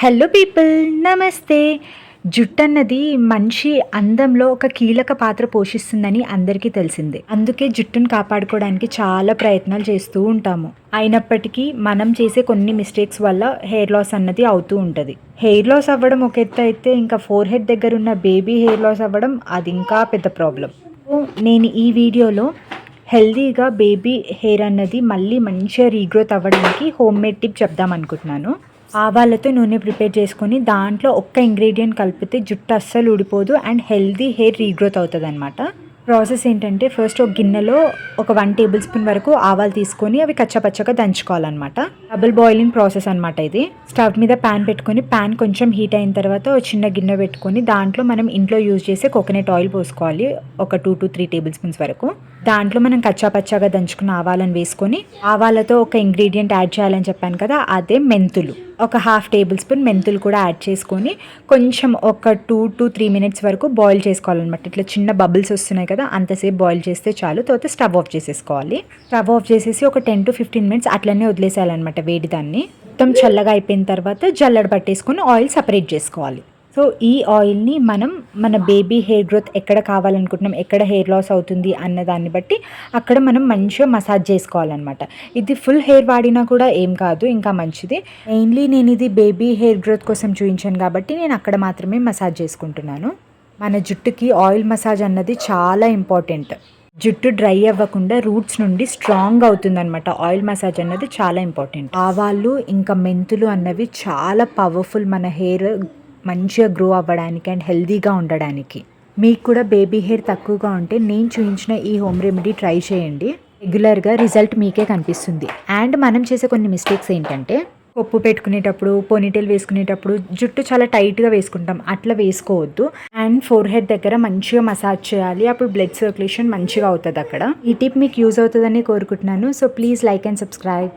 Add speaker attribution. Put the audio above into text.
Speaker 1: Hello people నమస్తే జుట్టు అన్నది మనిషి అందంలో ఒక కీలక పాత్ర పోషిస్తుందని అందరికీ తెలిసిందే. అందుకే జుట్టును కాపాడుకోవడానికి చాలా ప్రయత్నాలు చేస్తూ ఉంటాము. అయినప్పటికీ మనం చేసే కొన్ని మిస్టేక్స్ వల్ల హెయిర్ లాస్ అన్నది అవుతూ ఉంటుంది. హెయిర్ లాస్ అవ్వడం ఒక ఎత్తు అయితే ఇంకా ఫోర్ హెడ్ దగ్గర ఉన్న బేబీ హెయిర్ లాస్ అవ్వడం అది ఇంకా పెద్ద ప్రాబ్లం నేను ఈ వీడియోలో హెల్దీగా బేబీ హెయిర్ అన్నది మళ్ళీ మంచిగా రీగ్రోత్ అవ్వడానికి హోమ్ మేడ్ టిప్ చెప్దాం అనుకుంటున్నాను. ఆవాలతో నూనె ప్రిపేర్ చేసుకొని దాంట్లో ఒక్క ఇంగ్రీడియంట్ కలిపితే జుట్టు అస్సలు ఊడిపోదు అండ్ హెల్దీ హెయిర్ రీగ్రోత్ అవుతుంది అనమాట ప్రాసెస్ ఏంటంటే ఫస్ట్ ఒక గిన్నెలో ఒక వన్ టేబుల్ స్పూన్ వరకు ఆవాలు తీసుకొని అవి కచ్చపచ్చగా దంచుకోవాలన్నమాట. డబుల్ బాయిలింగ్ ప్రాసెస్ అనమాట ఇది. స్టవ్ మీద ప్యాన్ పెట్టుకొని ప్యాన్ కొంచెం హీట్ అయిన తర్వాత ఒక చిన్న గిన్నె పెట్టుకొని దాంట్లో మనం ఇంట్లో యూజ్ చేసే కోకోనట్ ఆయిల్ పోసుకోవాలి ఒక two to three tablespoons వరకు. దాంట్లో మనం కచ్చా పచ్చాగా దంచుకున్న ఆవాలను వేసుకొని ఆవాలతో ఒక ఇంగ్రీడియంట్ యాడ్ చేయాలని చెప్పాను కదా అదే మెంతులు. ఒక హాఫ్ టేబుల్ స్పూన్ మెంతులు కూడా యాడ్ చేసుకొని కొంచెం ఒక టూ టు త్రీ మినిట్స్ వరకు బాయిల్ చేసుకోవాలన్నమాట. ఇట్లా చిన్న బబుల్స్ వస్తున్నాయి కదా అంతసేపు బాయిల్ చేస్తే చాలు. తర్వాత స్టవ్ ఆఫ్ చేసేసుకోవాలి. స్టవ్ ఆఫ్ చేసేసి ఒక టెన్ టు ఫిఫ్టీన్ మినిట్స్ అట్లనే వదిలేసేయాలన్నమాట వేడి దాన్ని. మొత్తం చల్లగా అయిపోయిన తర్వాత జల్లడ పట్టేసుకొని ఆయిల్ సపరేట్ చేసుకోవాలి. సో ఈ ఆయిల్ని మనం మన బేబీ హెయిర్ గ్రోత్ ఎక్కడ కావాలనుకుంటున్నాం ఎక్కడ హెయిర్ లాస్ అవుతుంది అన్న దాన్ని బట్టి అక్కడ మనం మంచిగా మసాజ్ చేసుకోవాలన్నమాట. ఇది ఫుల్ హెయిర్ వాడినా కూడా ఏం కాదు ఇంకా మంచిది. మెయిన్లీ నేను ఇది బేబీ హెయిర్ గ్రోత్ కోసం చూపించాను కాబట్టి నేను అక్కడ మాత్రమే మసాజ్ చేసుకుంటున్నాను. మన జుట్టుకి ఆయిల్ మసాజ్ అన్నది చాలా ఇంపార్టెంట్. జుట్టు డ్రై అవ్వకుండా రూట్స్ నుండి స్ట్రాంగ్ అవుతుందన్నమాట. ఆయిల్ మసాజ్ అన్నది చాలా ఇంపార్టెంట్. ఆవాళ్ళు ఇంకా మెంతులు అన్నవి చాలా పవర్ఫుల్ మన హెయిర్ మంచిగా గ్రో అవ్వడానికి అండ్ హెల్తీగా ఉండడానికి. మీకు కూడా బేబీ హెయిర్ తక్కువగా ఉంటే నేను చూపించిన ఈ హోమ్ రెమెడీ ట్రై చేయండి. రెగ్యులర్గా రిజల్ట్ మీకే కనిపిస్తుంది. అండ్ మనం చేసే కొన్ని మిస్టేక్స్ ఏంటంటే కొప్పు పెట్టుకునేటప్పుడు పోనీటైల్ వేసుకునేటప్పుడు జుట్టు చాలా టైట్గా వేసుకుంటాం. అట్లా వేసుకోవద్దు. అండ్ ఫోర్ హెడ్ దగ్గర మంచిగా మసాజ్ చేయాలి. అప్పుడు బ్లడ్ సర్క్యులేషన్ మంచిగా అవుతుంది అక్కడ ఈ టిప్ మీకు యూజ్ అవుతుందని కోరుకుంటున్నాను. So please like and subscribe